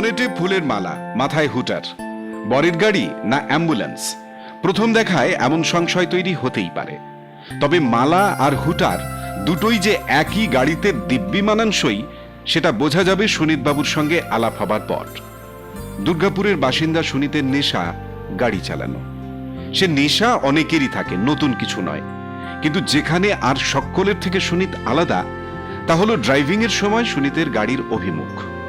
বনেটে ফুলের মালা, মাথায় হুটার। বরের গাড়ি না অ্যাম্বুলেন্স? প্রথম দেখায় এমন সংশয় তৈরি হতেই পারে। তবে মালা আর হুটার দুটোই যে একই গাড়িতে দিব্যি মানানসই, সেটা বোঝা যাবে সুনীতবাবুর সঙ্গে আলাপ হবার পর। দুর্গাপুরের বাসিন্দা সুনীতের নেশা গাড়ি চালানো। সে নেশা অনেকেরই থাকে, নতুন কিছু নয়। কিন্তু যেখানে আর সকলের থেকে সুনীত আলাদা, তা হলো ড্রাইভিং এর সময় সুনীতের গাড়ির অভিমুখ।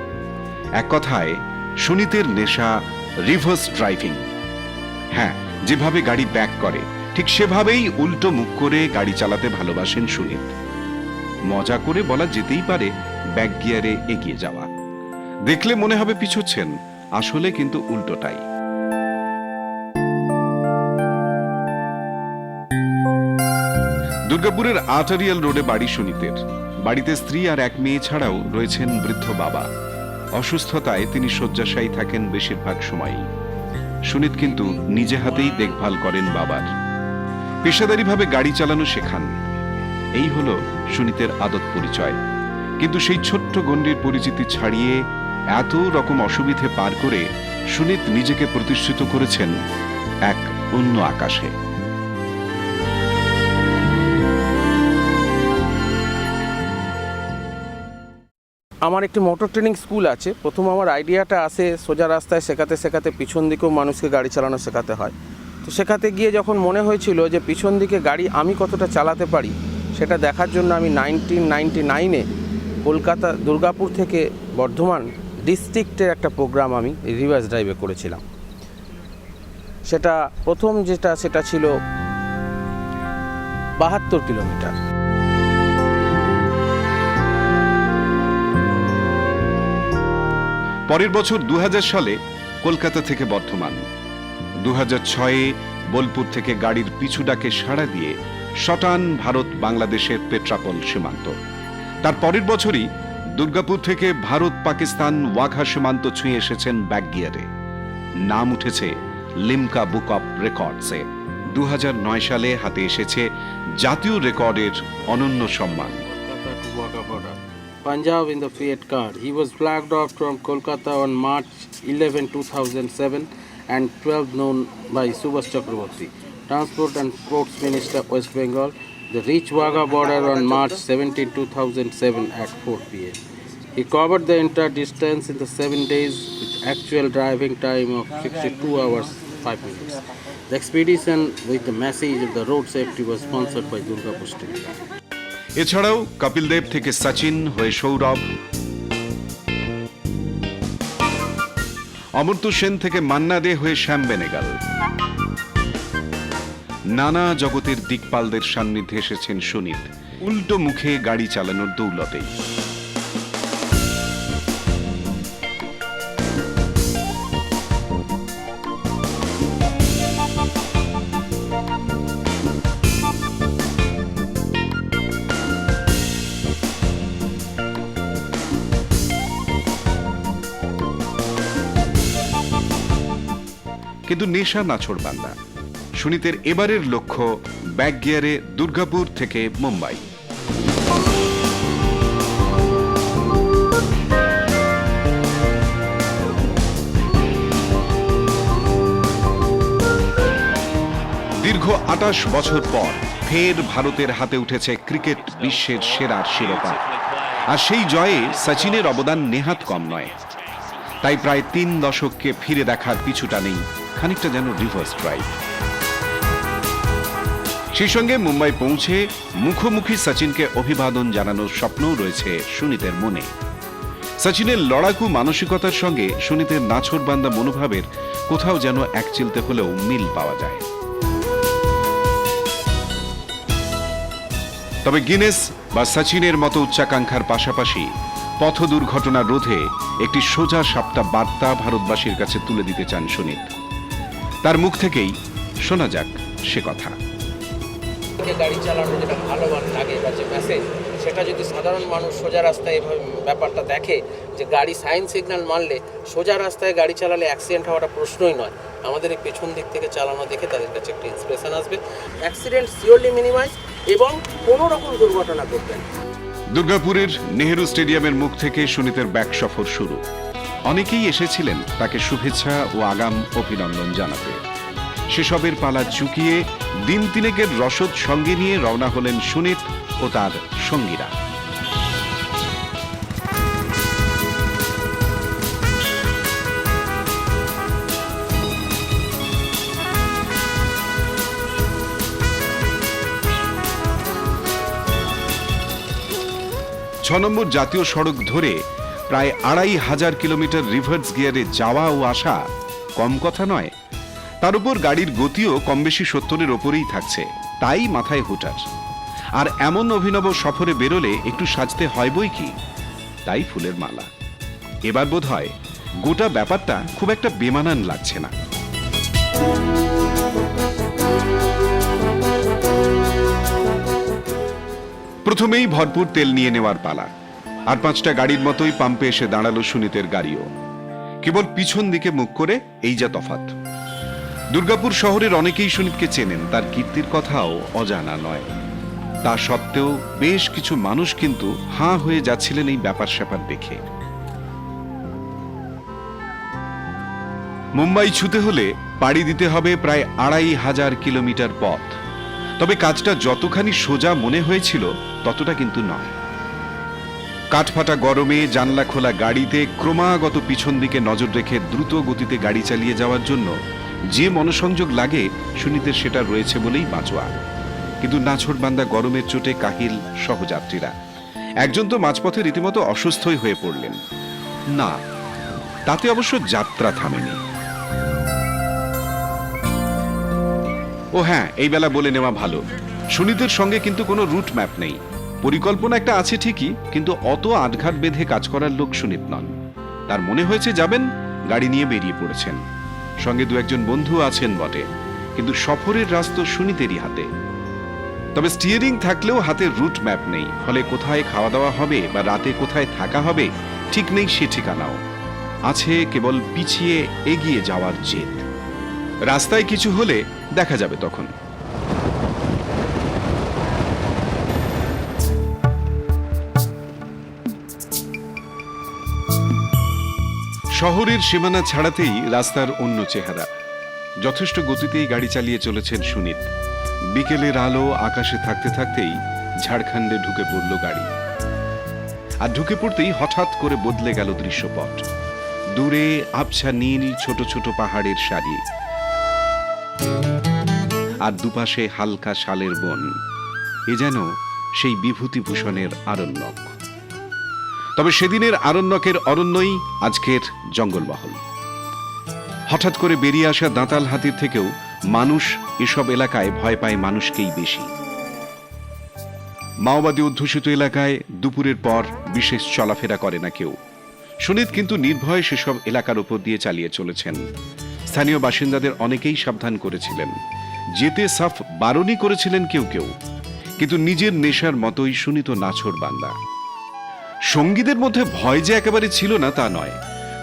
এক কথায়, সুনীতের নেশা রিভার্স ড্রাইভিং। হ্যাঁ যেভাবে গাড়ি ব্যাক করে, ঠিক সেভাবেই উল্টো মুখ করে গাড়ি চালাতে ভালোবাসেন সুনীত। মজা করে বলা যেতেই পারে, ব্যাক গিয়ারে এগিয়ে যাওয়া। দেখলে মনে হবে পিছুচ্ছেন, আসলে কিন্তু উল্টোটাই। দুর্গাপুরের আটারিয়াল রোডে বাড়ি সুনীতের। বাড়িতে স্ত্রী আর এক মেয়ে ছাড়াও রয়েছেন বৃদ্ধ বাবা। অসুস্থতায় তিনি শয্যাশায়ী থাকেন বেশিরভাগ সময়ই। সুনীত কিন্তু নিজে হাতেই দেখভাল করেন বাবার। পেশাদারিভাবে গাড়ি চালানো শেখান। এই হলো সুনীতের আদত পরিচয়। কিন্তু সেই ছোট্ট গণ্ডির পরিচিতি ছাড়িয়ে এত রকম অসুবিধে পার করে সুনীত নিজেকে প্রতিষ্ঠিত করেছেন এক অন্য আকাশে। আমার একটি মোটর ট্রেনিং স্কুল আছে। প্রথম আমার আইডিয়াটা আসে সোজা রাস্তায় শেখাতে শেখাতে, পিছন দিকেও মানুষকে গাড়ি চালানো শেখাতে হয়। তো শেখাতে গিয়ে যখন মনে হয়েছিল যে পিছন দিকে গাড়ি আমি কতটা চালাতে পারি, সেটা দেখার জন্য আমি নাইনটিন নাইনটি নাইনে কলকাতা দুর্গাপুর থেকে বর্ধমান ডিস্ট্রিক্টের একটা প্রোগ্রাম আমি রিভার্স ড্রাইভে করেছিলাম। সেটা প্রথম যেটা, সেটা ছিল বাহাত্তর কিলোমিটার। পরের বছর দু হাজার সালে কলকাতা থেকে বর্ধমান। দু ছয়ে বোলপুর থেকে গাড়ির পিছু ডাকে সাড়া দিয়ে শটান ভারত বাংলাদেশের পেট্রাপল সীমান্ত। তার পরের বছরই দুর্গাপুর থেকে ভারত পাকিস্তান ওয়াঘা সীমান্ত ছুঁয়ে এসেছেন ব্যাকগিয়ারে। নাম উঠেছে লিমকা বুক অফ রেকর্ডসে। দু হাজার নয় সালে হাতে এসেছে জাতীয় রেকর্ডের অনন্য সম্মান। Punjab in the Fiat car. He was flagged off from Kolkata on March 11, 2007 and 12 known by Subhas Chakraborty, Transport and Ports Minister, West Bengal. The reached Wagah border on March 17, 2007 at 4 p.m. He covered the entire distance in the seven days with actual driving time of 62 hours 5 minutes. The expedition with the message of the road safety was sponsored by Durgapur State. এছাড়াও কপিল দেব থেকে সচিন হয়ে সৌরভ। অমর্ত্য সেন থেকে মান্না দে হয়ে শ্যাম বেনেগাল। নানা জগতের দিকপালদের সান্নিধ্যে এসেছেন সুনীত। উল্টো মুখে গাড়ি চালানোর দৌলতেই। কিন্তু নেশা নাছড় বান্দা। সুনীতের এবারের লক্ষ্য ব্যাক গিয়ারে দুর্গাপুর থেকে মুম্বাই। দীর্ঘ আটাশ বছর পর ফের ভারতের হাতে উঠেছে ক্রিকেট বিশ্বের সেরার শিরোপা। আর সেই জয়ে সচিনের অবদান নেহাত কম নয়। তাই প্রায় তিন দশককে ফিরে দেখার পিছুটা নেই, খানিকটা যেন রিভার্স ড্রাইভ সেই সঙ্গে মুম্বাই পৌঁছে মুখোমুখি সচিনকে অভিবাদন জানানোর স্বপ্নও রয়েছে সুনীতের মনে। সচিনের লড়াকু মানসিকতার সঙ্গে সুনীতের নাছরবান্দা মনোভাবের কোথাও যেন এক চিলতে হলেও মিল পাওয়া যায়। তবে গিনেস বা সচিনের মতো উচ্চাকাঙ্ক্ষার পাশাপাশি পথ দুর্ঘটনা রোধে একটি সোজা সাপ্তা বার্তা ভারতবাসীর কাছে তুলে দিতে চান সুনীত। তার মুখ থেকেই শোনা যাক সে কথা। যে গাড়ি চালানো যেটা ভালো লাগে বা যে মেসেজ সেটা যদি সাধারণ মানুষ সোজা রাস্তায় এভাবে ব্যাপারটা দেখে যে গাড়ি সাইন সিগন্যাল মানলে সোজা রাস্তায় গাড়ি চালালে অ্যাক্সিডেন্ট হওয়াটা প্রশ্নই নয়। আমাদের এই পেছন দিক থেকে চালানো দেখে তাদের কাছে একটা ইন্সপিরেশন আসবে। অ্যাক্সিডেন্ট সিওরলি মিনিমাইজ এবং কোনো রকম দুর্ঘটনা ঘটবে না। দুর্গাপুরের নেহেরু স্টেডিয়ামের মুখ থেকে সুনীতের ব্যাক সফর শুরু। অনেকেই এসেছিলেন তাকে শুভেচ্ছা ও আগাম অভিনন্দন জানাতে। সেসবের পালা চুকিয়ে দিন তিনেকের রসদ সঙ্গে নিয়ে রওনা হলেন সুনীত ও তার সঙ্গীরা। নম্বর জাতীয় সড়ক ধরে প্রায় আড়াই হাজার কিলোমিটার রিভার্স গিয়ারে যাওয়া ও আসা কম কথা নয়। তার উপর গাড়ির গতিও কম বেশি সত্তরের ওপরেই থাকছে। তাই মাথায় হুটার। আর এমন অভিনব সফরে বেরোলে একটু সাজতে হয় বই কি? তাই ফুলের মালা। এবার বোধ হয় গোটা ব্যাপারটা খুব একটা বেমানান লাগছে না। প্রথমেই ভরপুর তেল নিয়ে নেওয়ার পালা। আর পাঁচটা গাড়ির মতোই পাম্পে এসে দাঁড়াল সুনীতের গাড়িও। কেবল পিছন দিকে মুখ করে এই যা তফাত দুর্গাপুর শহরের অনেকেই সুনীতকে চেনেন, তার কীর্তির কথাও অজানা নয়। তা সত্ত্বেও বেশ কিছু মানুষ কিন্তু হাঁ হয়ে যাচ্ছিলেন এই ব্যাপার স্যাপার দেখে। মুম্বাই ছুতে হলে পাড়ি দিতে হবে প্রায় আড়াই হাজার কিলোমিটার পথ। তবে কাজটা যতখানি সোজা মনে হয়েছিল, ততটা কিন্তু নয়। কাঠফাটা গরমে, জানলা খোলা গাড়িতে, ক্রমাগত পিছন দিকে নজর রেখে দ্রুত গতিতে গাড়ি চালিয়ে যাওয়ার জন্য যে মনোসংযোগ লাগে, সুনীতের সেটা রয়েছে বলেই বাঁচোয়া কিন্তু নাছড়বান্দা গরমের চোটে কাহিল সহযাত্রীরা। একজন তো মাঝপথে রীতিমতো অসুস্থই হয়ে পড়লেন। না, তাতে অবশ্য যাত্রা থামেনি। ও হ্যাঁ এই বেলা বলে নেওয়া ভালো। সুনীতের সঙ্গে কিন্তু কোনো রুট ম্যাপ নেই। পরিকল্পনা একটা আছে ঠিকই, কিন্তু অত আটঘাট বেঁধে কাজ করার লোক সুনীত নন। তার মনে হয়েছে যাবেন, গাড়ি নিয়ে বেরিয়ে পড়েছেন। সঙ্গে দু একজন বন্ধু আছেন বটে, কিন্তু সফরের রাস্তা সুনীতেরই হাতে। তবে স্টিয়ারিং থাকলেও হাতে রুট ম্যাপ নেই। ফলে কোথায় খাওয়া দাওয়া হবে বা রাতে কোথায় থাকা হবে, ঠিক নেই সে ঠিকানাও। আছে কেবল পিছিয়ে এগিয়ে যাওয়ার জেদ। রাস্তায় কিছু হলে দেখা যাবে তখন। শহরের সীমানা ছাড়াতেই রাস্তার অন্য চেহারা। যথেষ্ট গতিতেই গাড়ি চালিয়ে চলেছেন সুনীত। বিকেলের আলো আকাশে থাকতে থাকতেই ঝাড়খণ্ডে ঢুকে পড়ল গাড়ি। আর ঢুকে পড়তেই হঠাৎ করে বদলে গেল দৃশ্যপট। দূরে আবছা নীল ছোট ছোট পাহাড়ের সারি। আর দুপাশে হালকা শালের বন, এ যেন সেই বিভূতিভূষণের আরণ্যক। তবে সেদিনের আরণ্যকের অরণ্যই আজকের জঙ্গলমহল। হঠাৎ করে বেরিয়ে আসা দাঁতাল হাতির থেকেও মানুষ এসব এলাকায় ভয় পায় মানুষকেই বেশি। মাওবাদী অধ্যুষিত এলাকায় দুপুরের পর বিশেষ চলাফেরা করে না কেউ। সুনীত কিন্তু নির্ভয়ে সেসব এলাকার উপর দিয়ে চালিয়ে চলেছেন। স্থানীয় বাসিন্দাদের অনেকেই সাবধান করেছিলেন। যেতে সাফ বারণই করেছিলেন কেউ কেউ, কিন্তু নিজের নেশার মতোই সুনীত নাছর বান্দা। সঙ্গীদের মধ্যে ভয় যে একেবারে ছিল না তা নয়,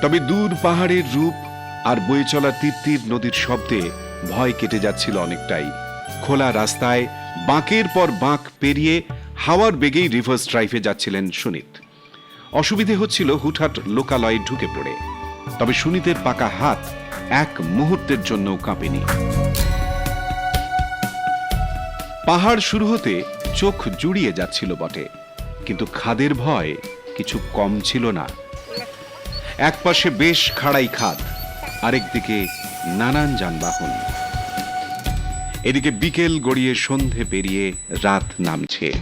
তবে দূর পাহাড়ের রূপ আর বয়ে চলা তীর নদীর শব্দে ভয় কেটে যাচ্ছিল অনেকটাই। খোলা রাস্তায় বাঁকের পর বাঁক পেরিয়ে হাওয়ার বেগেই রিভার্স ড্রাইভে যাচ্ছিলেন সুনীত। অসুবিধে হচ্ছিল হুটহাট লোকালয়ে ঢুকে পড়ে, তবে সুনীতের পাকা হাত এক মুহূর্তের জন্যও কাঁপেনি। পাহাড় শুরু হতে চোখ জুড়িয়ে যাচ্ছিল বটে, কিন্তু খাদের ভয় কিছু কম ছিল না। এক পাশে বেশ খাড়াই খাদ আরেকদিকে নানান যানবাহন। এদিকে বিকেল গড়িয়ে সন্ধে পেরিয়ে রাত নামছে।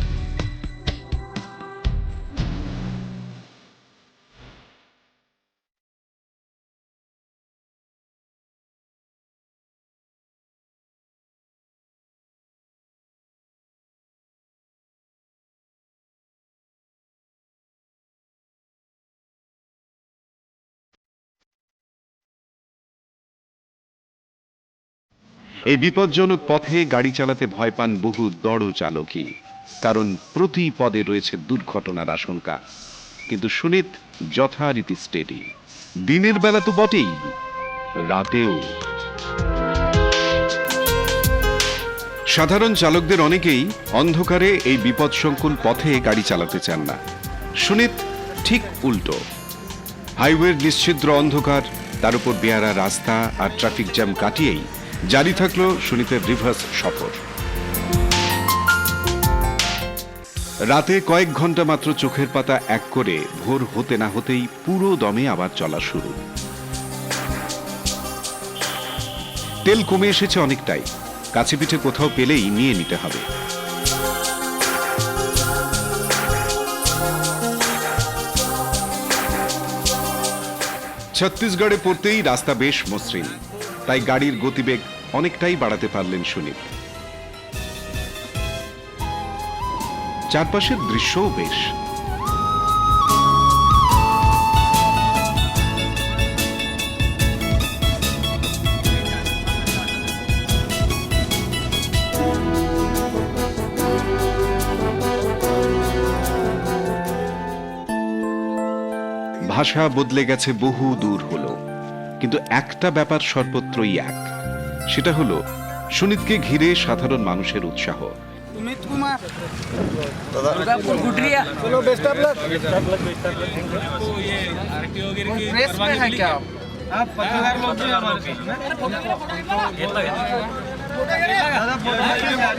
এই বিপজ্জনক পথে গাড়ি চালাতে ভয় পান বহু দড় চালকই কারণ প্রতি পদে রয়েছে দুর্ঘটনার আশঙ্কা। কিন্তু সুনীত যথারীতি স্টেডি দিনের বেলা তো বটেই, রাতেও। সাধারণ চালকদের অনেকেই অন্ধকারে এই বিপদসংকুল পথে গাড়ি চালাতে চান না। সুনীত ঠিক উল্টো। হাইওয়ের নিশ্ছিদ্র অন্ধকার, তার উপর বেয়ারা রাস্তা আর ট্রাফিক জ্যাম কাটিয়েই জারি থাকল সুনীতের রিভার্স সফর। রাতে কয়েক ঘণ্টা মাত্র চোখের পাতা এক করে ভোর হতে না হতেই পুরো দমে আবার চলা শুরু। তেল কমে এসেছে অনেকটাই, কাছে পিঠে কোথাও পেলেই নিয়ে নিতে হবে। ছত্তিশগড়ে পড়তেই রাস্তা বেশ মসৃণ। তাই গাড়ির গতিবেগ অনেকটাই বাড়াতে পারলেন সুনীত চারপাশের দৃশ্যও বেশ। ভাষা বদলে গেছে বহু দূর হলো। কিন্তু একটা ব্যাপার সর্বত্রই এক সেটা হলো সুনীতকে ঘিরে সাধারণ মানুষের উৎসাহ सुमित कुमार दुर्गापुर गुडरिया चलो बेस्ट ऑफ लक प्रेस में है क्या आप पत्रकार लोग भी हमारे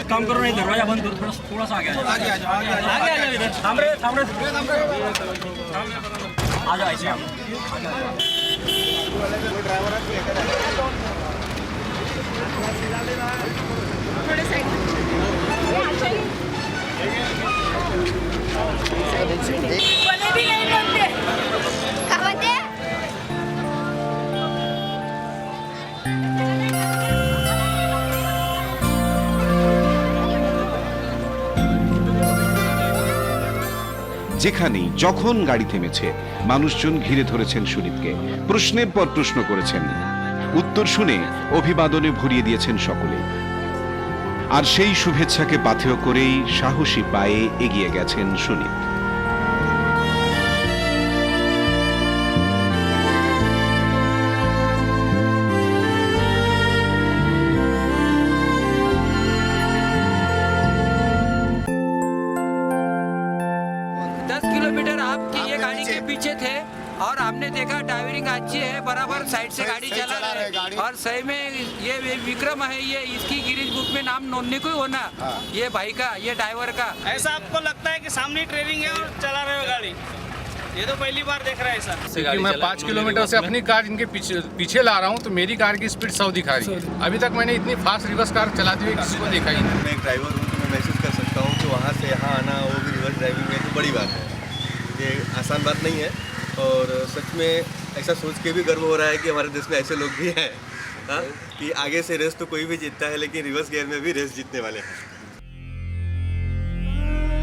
काम करो नहीं दरवाजा बंद करो थोड़ा थोड़ा सा आगे आ जाओ आगे आ जाओ आगे आ जाओ इधर सामने सामने आ जाओ ऐसे थोडं साईड যেখানেই, যখন গাড়ি থেমেছে, মানুষজন ঘিরে ধরেছেন সুনীতকে। প্রশ্নের পর প্রশ্ন করেছেন। উত্তর শুনে অভিবাদনে ভরিয়ে দিয়েছেন সকলে। আর সেই শুভেচ্ছাকে পাথেয় করেই সাহসী পায়ে এগিয়ে গেছেন সুনীত। है साइड से गाड़ी चला रहे हैं और सही में ये विक्रम है ये इसकी गिरीज बुक में नाम नोंदनी को ही। होना ये भाई का ये ड्राइवर का। ऐसा आपको लगता है कि सामने ट्रेनिंग है और चला रहे हो गाड़ी? ये तो पहली बार देख रहा है ऐसा क्योंकि मैं पाँच किलोमीटर से अपनी कार इनके पीछे पीछे ला रहा हूँ तो मेरी कार की स्पीड सौ दिखा रही है। अभी तक मैंने इतनी फास्ट रिवर्स कार चलाती हुई किसी को देखा ही नहीं। मैं एक ड्राइवर हूँ तो मैं महसूस कर सकता हूँ कि वहाँ से यहाँ आना वो भी रिवर्स ड्राइविंग में तो बड़ी बात है। ये आसान बात नहीं है। और सच में ऐसा सोच के भी गर्व हो रहा है कि हमारे देश में ऐसे लोग भी हैं हाँ, कि आगे से रेस तो कोई भी जीतता है लेकिन रिवर्स गियर में भी रेस जीतने वाले हैं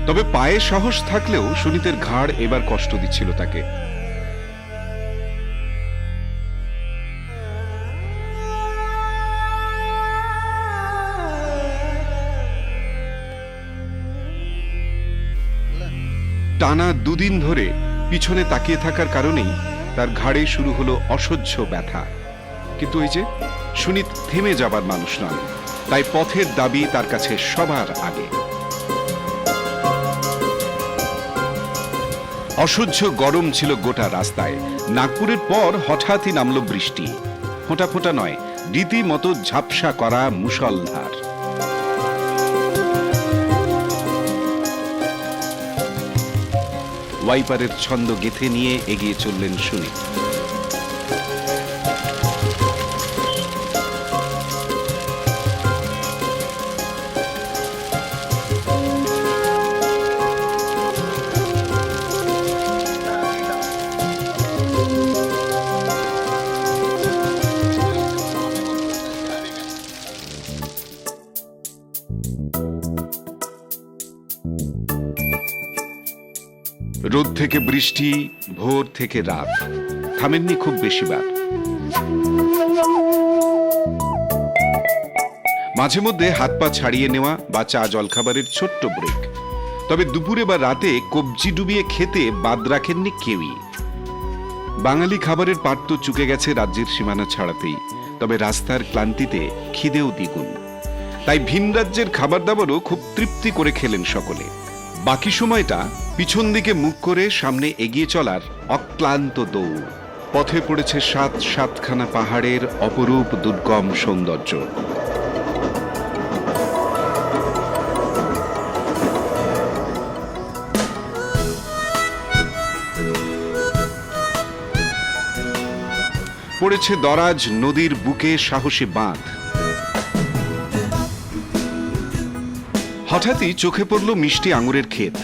তবে পায়ে সাহস থাকলেও সুনীতের ঘাড় এবার কষ্ট দিচ্ছিল তাকে টানা দুদিন ধরে পিছনে তাকিয়ে থাকার কারণেই তার ঘাড়ে শুরু হলো অসহ্য ব্যথা। কিন্তু ওই যে, সুনীত থেমে যাবার মানুষ নন, তাই পথের দাবি তার কাছে সবার আগে। অসহ্য গরম ছিল গোটা রাস্তায়। নাগপুরের পর হঠাৎই নামলো বৃষ্টি। ফোঁটা ফোঁটা নয়, রীতিমতো ঝাপসা করা মুষলধার। ওয়াইপারের ছন্দ গেথে নিয়ে এগিয়ে চললেন সুনীত রোদ থেকে বৃষ্টি, ভোর থেকে রাত। থামেননি খুব বেশিবার মাঝে মধ্যে হাত পা ছাড়িয়ে নেওয়া বা চা জলখাবারের ছোট্ট ব্রেক। তবে দুপুরে বা রাতে কবজি ডুবিয়ে খেতে বাদ রাখেননি কেউই। বাঙালি খাবারের পাট তো চুকে গেছে রাজ্যের সীমানা ছাড়াতেই, তবে রাস্তার ক্লান্তিতে খিদেও দ্বিগুণ। তাই ভিন রাজ্যের খাবার দাবারও খুব তৃপ্তি করে খেলেন সকলে। বাকি সময়টা পিছন দিকে মুখ করে সামনে এগিয়ে চলার অক্লান্ত দৌড়। পথে পড়েছে সাত সাতখানা পাহাড়ের অপরূপ দুর্গম সৌন্দর্য। পড়েছে দরাজ নদীর বুকে সাহসী বাঁধ। হঠাৎই চোখে পড়ল মিষ্টি আঙুরের ক্ষেত।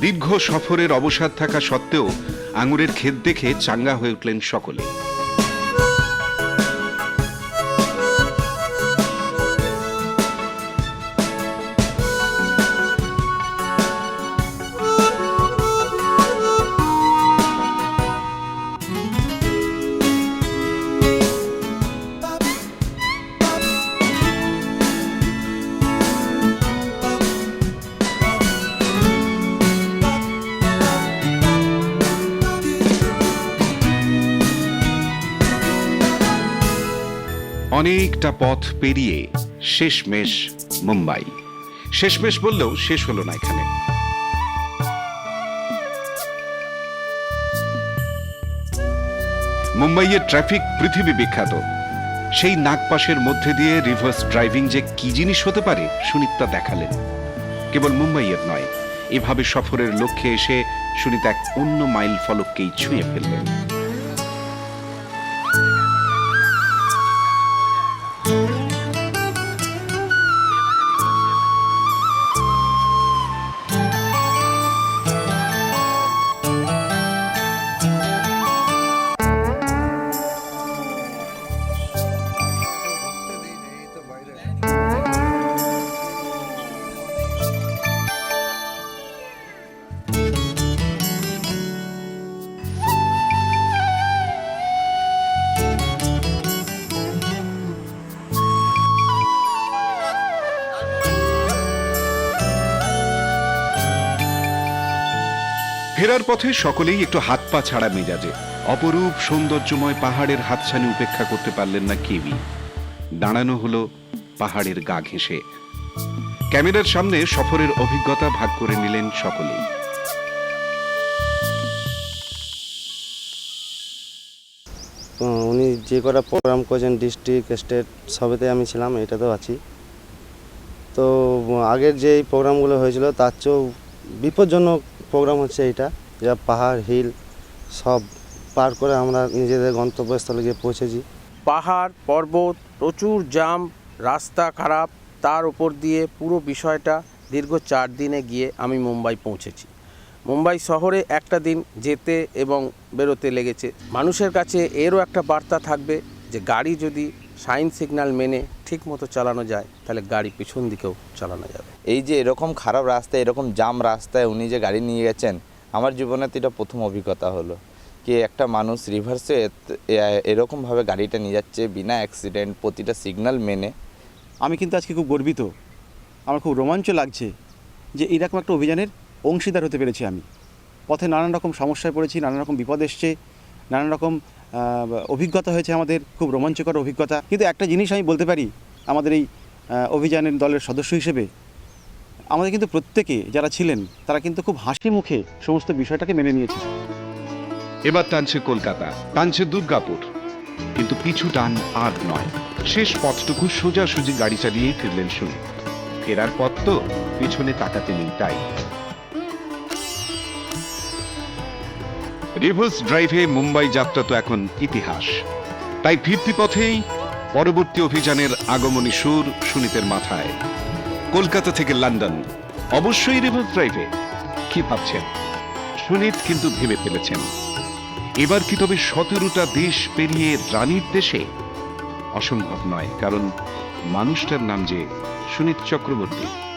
দীর্ঘ সফরের অবসাদ থাকা সত্ত্বেও আঙুরের ক্ষেত দেখে চাঙ্গা হয়ে উঠলেন সকলে। অনেকটা পথ পেরিয়ে শেষমেশ মুম্বাই। শেষমেশ বললেও শেষ হলো না এখানে। মুম্বাইয়ের ট্রাফিক পৃথিবী বিখ্যাত। সেই নাগপাশের মধ্যে দিয়ে রিভার্স ড্রাইভিং যে কি জিনিস হতে পারে সুনিতা দেখালেন। কেবল মুম্বাইয়ের নয়, এভাবে সফরের লক্ষ্যে এসে সুনিতা এক অন্য মাইল ফলককেই ছুঁয়ে ফেললেন। ফেরার পথে সকলেই একটু হাত পা ছাড়া মেজাজে। অপরূপ সৌন্দর্যময় পাহাড়ের হাতছানি উপেক্ষা করতে পারলেন না কেউই। দাঁড়ানো হলো পাহাড়ের গা ঘেঁষে। ক্যামেরার সামনে সফরের অভিজ্ঞতা ভাগ করে নিলেন সকলেই। তো উনি যে কটা প্রোগ্রাম করেছেন ডিস্ট্রিক্ট স্টেট সবেতে আমি ছিলাম, এটাতেও আছি। তো, আগের যে প্রোগ্রামগুলো হয়েছিল, তার চেয়েও বিপজ্জনক প্রোগ্রাম হচ্ছে এইটা। যা পাহাড়, হিল সব পার করে আমরা নিজেদের গন্তব্যস্থলে গিয়ে পৌঁছেছি। পাহাড়, পর্বত, প্রচুর জাম, রাস্তা খারাপ, তার উপর দিয়ে পুরো বিষয়টা দীর্ঘ চার দিনে গিয়ে আমি মুম্বাই পৌঁছেছি। মুম্বাই শহরে একটা দিন যেতে এবং বেরোতে লেগেছে। মানুষের কাছে এরও একটা বার্তা থাকবে যে গাড়ি যদি সাইন সিগন্যাল মেনে ঠিক মতো চালানো যায় তাহলে গাড়ি পিছন দিকেও চালানো যাবে। এই যে এরকম খারাপ রাস্তায় এরকম জাম রাস্তায় উনি যে গাড়ি নিয়ে গেছেন আমার জীবনে তো এটা প্রথম অভিজ্ঞতা হলো কি একটা মানুষ রিভার্সে এরকমভাবে গাড়িটা নিয়ে যাচ্ছে বিনা অ্যাক্সিডেন্ট প্রতিটা সিগন্যাল মেনে। আমি কিন্তু আজকে খুব গর্বিত আমার খুব রোমাঞ্চ লাগছে যে এরকম একটা অভিযানের অংশীদার হতে পেরেছি আমি। পথে নানান রকম সমস্যায় পড়েছি নানান রকম বিপদ এসছে নানান রকম অভিজ্ঞতা হয়েছে আমাদের, খুব রোমাঞ্চকর অভিজ্ঞতা। কিন্তু একটা জিনিস আমি বলতে পারি, আমাদের এই অভিযানের দলের সদস্য হিসেবে, আমাদের কিন্তু প্রত্যেকে যারা ছিলেন, তারা কিন্তু খুব হাসি মুখে সমস্ত বিষয়টাকে মেনে নিয়েছে এবার টানছে কলকাতা, টানছে দুর্গাপুর। কিন্তু পিছু টান আর নয়। শেষ পথটুকু সোজাসুজি গাড়ি চালিয়েই ফিরলেন শুনি ফেরার পথ তো পিছনে তাকাতে নেই তাই। রিভার্স ড্রাইভে মুম্বাই যাত্রা তো এখন ইতিহাস। তাই ফিরতি পথেই পরবর্তী অভিযানের আগমনী সুর সুনিতের মাথায়। কলকাতা থেকে লন্ডন, অবশ্যই রিভার্স ড্রাইভে। কি ভাবছেন? সুনিত কিন্তু ভেবে ফেলেছেন। এবার কি তবে সতেরোটা দেশ পেরিয়ে রানীর দেশে? অসম্ভব নয়, কারণ মানুষটার নাম যে সুনীত চক্রবর্তী।